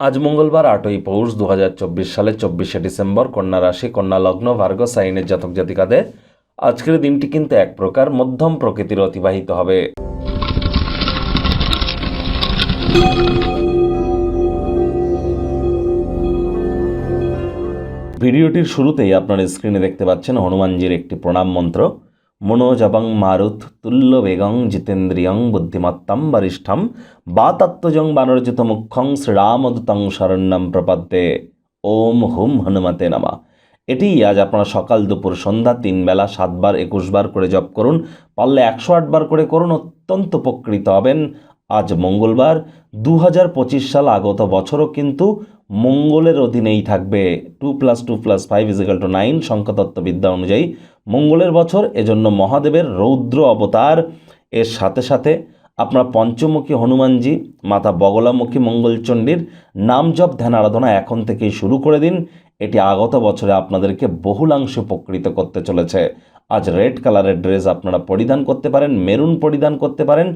আজ মঙ্গলবার আটই পৌষ দু সালের চব্বিশে ডিসেম্বর কন্যা রাশি, কন্যা লগ্ন, ভার্গ, সাইনের জাতক জাতিকাদের আজকের দিনটি কিন্তু এক প্রকার মধ্যম প্রকৃতির অতিবাহিত হবে। ভিডিওটির শুরুতেই আপনার স্ক্রিনে দেখতে পাচ্ছেন হনুমানজির একটি প্রণাম মন্ত্র। মনোজবং মারুত তুল্য বেগং জিতেন্দ্রিয়ং বুদ্ধিমত্তম বরিষ্ঠম বাতাত্মজং বানরজিত মুখ্যং শ্রীরামদূতং শরণ্যম প্রপদ্যে ওম হুম হনুমতে নামা এটি আজ আপনারা সকাল দুপুর সন্ধ্যা তিন বেলা সাতবার একুশবার করে জপ করুন। পারলে একশো আটবার করে করুন, অত্যন্ত উপকৃত হবেন। আজ মঙ্গলবার দু হাজার পঁচিশ সাল আগত বছরও কিন্তু মঙ্গলের অধীনেই থাকবে। Two plus two plus five equal to nine সংখ্যাতত্ত্ববিদ্যা অনুযায়ী মঙ্গলের বছর, এজন্য মহাদেবের রৌদ্র অবতার। এর সাথে সাথে আপনার পঞ্চমুখী হনুমানজি, মাতা বগলামুখী মঙ্গলচণ্ডীর নাম জপ, ধ্যান আরাধনা এখন থেকেই শুরু করে দিন। এটি আগত বছরে আপনাদেরকে বহুলাংশে উপকৃত করতে চলেছে। আজ রেড কালারের ড্রেস আপনারা পরিধান করতে পারেন মেরুন পরিধান করতে পারেন।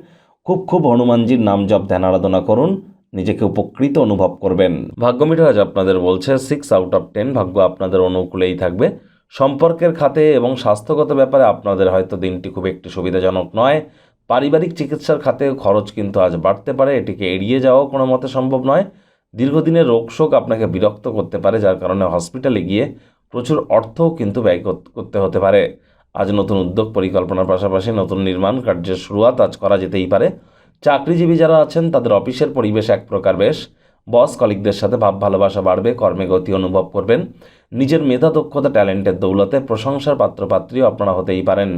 খুব খুব হনুমানজির নাম জপ, ধ্যান আরাধনা করুন। নিজেকে উপকৃত অনুভব করবেন। ভাগ্য মিটার আজ আপনাদের বলছে সিক্স আউট অফ টেন ভাগ্য আপনাদের অনুকূলেই থাকবে। সম্পর্কের খাতে এবং স্বাস্থ্যগত ব্যাপারে আপনাদের হয়তো দিনটি খুব একটি সুবিধাজনক নয়। পারিবারিক চিকিৎসার খাতে খরচ কিন্তু আজ বাড়তে পারে, এটিকে এড়িয়ে যাওয়াও কোনো মতে সম্ভব নয়। দীর্ঘদিনের রোগ শোক আপনাকে বিরক্ত করতে পারে, যার কারণে হসপিটালে গিয়ে প্রচুর অর্থও কিন্তু ব্যয় কর- করতে হতে পারে। আজ নতুন উদ্যোগ পরিকল্পনার পাশাপাশি নতুন নির্মাণ কার্যের শুরুয়াত আজ করা যেতেই পারে। চাকরিজীবী যারা আছেন, তাদের অফিসের পরিবেশ এক প্রকার বেশ। বস কলিকদের সাথে ভাব ভালোবাসা বাড়বে, কর্মে গতি অনুভব করবেন। নিজের মেধা, দক্ষতা, ট্যালেন্টের দৌলতে প্রশংসার পাত্রপাত্রীও আপনারা হতেই পারেন।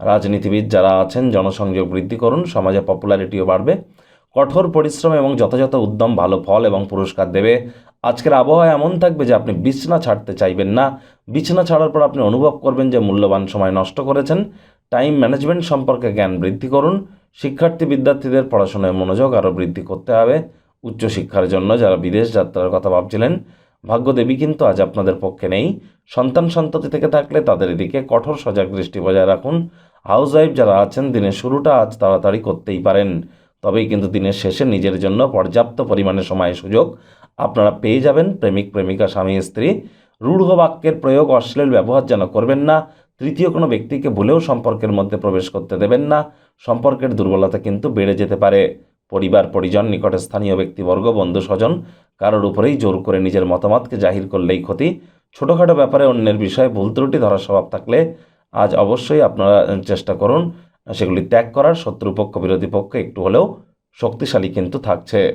রাজনীতিবিদ যারা আছেন, জনসংযোগ বৃদ্ধি করুন, সমাজে পপুলারিটিও বাড়বে। কঠোর পরিশ্রম এবং যথাযথ উদ্যম ভালো ফল এবং পুরস্কার দেবে। আজকের আবহাওয়া এমন থাকবে যে আপনি বিছনা ছাড়তে চাইবেন না। বিছনা ছাড়ার পর আপনি অনুভব করবেন যে মূল্যবান সময় নষ্ট করেছেন। টাইম ম্যানেজমেন্ট সম্পর্কে জ্ঞান বৃদ্ধি করুন। শিক্ষার্থী বিদ্যার্থীদের পড়াশোনায় মনোযোগ আরও বৃদ্ধি করতে হবে। উচ্চশিক্ষার জন্য যারা বিদেশ যাত্রার কথা ভাবছিলেন, ভাগ্যদেবী কিন্তু আজ আপনাদের পক্ষে নেই। সন্তান সন্ততি থেকে থাকলে তাদের এদিকে কঠোর সজাগ দৃষ্টি বজায় রাখুন। হাউস ওয়াইফ যারা আছেন, দিনের শুরুটা আজ তাড়াতাড়ি করতেই পারেন। তবেই কিন্তু দিনের শেষে নিজের জন্য পর্যাপ্ত পরিমাণে সময় সুযোগ আপনারা পেয়ে যাবেন। প্রেমিক, প্রেমিকা, স্বামী, স্ত্রী, রূঢ় বাক্যের প্রয়োগ, অশ্লীল ব্যবহার যেন করবেন না, তৃতীয় কোনো ব্যক্তিকে ভুলেও সম্পর্কের মধ্যে প্রবেশ করতে দেবেন না। সম্পর্কের দুর্বলতা কিন্তু বেড়ে যেতে পারে। পরিবার, পরিজন, নিকটে স্থানীয় ব্যক্তিবর্গ, বন্ধু, স্বজন কারোর উপরেই জোর করে নিজের মতামতকে জাহির করলেই ক্ষতি। ছোটোখাটো ব্যাপারে অন্যের বিষয়ে ভুল ত্রুটি, ধরার স্বভাব থাকলে আজ অবশ্যই আপনারা চেষ্টা করুন। সেগুলি ত্যাগ করার, শত্রুপক্ষ, বিরোধী পক্ষ একটু হলেও শক্তিশালী কিন্তু থাকছে।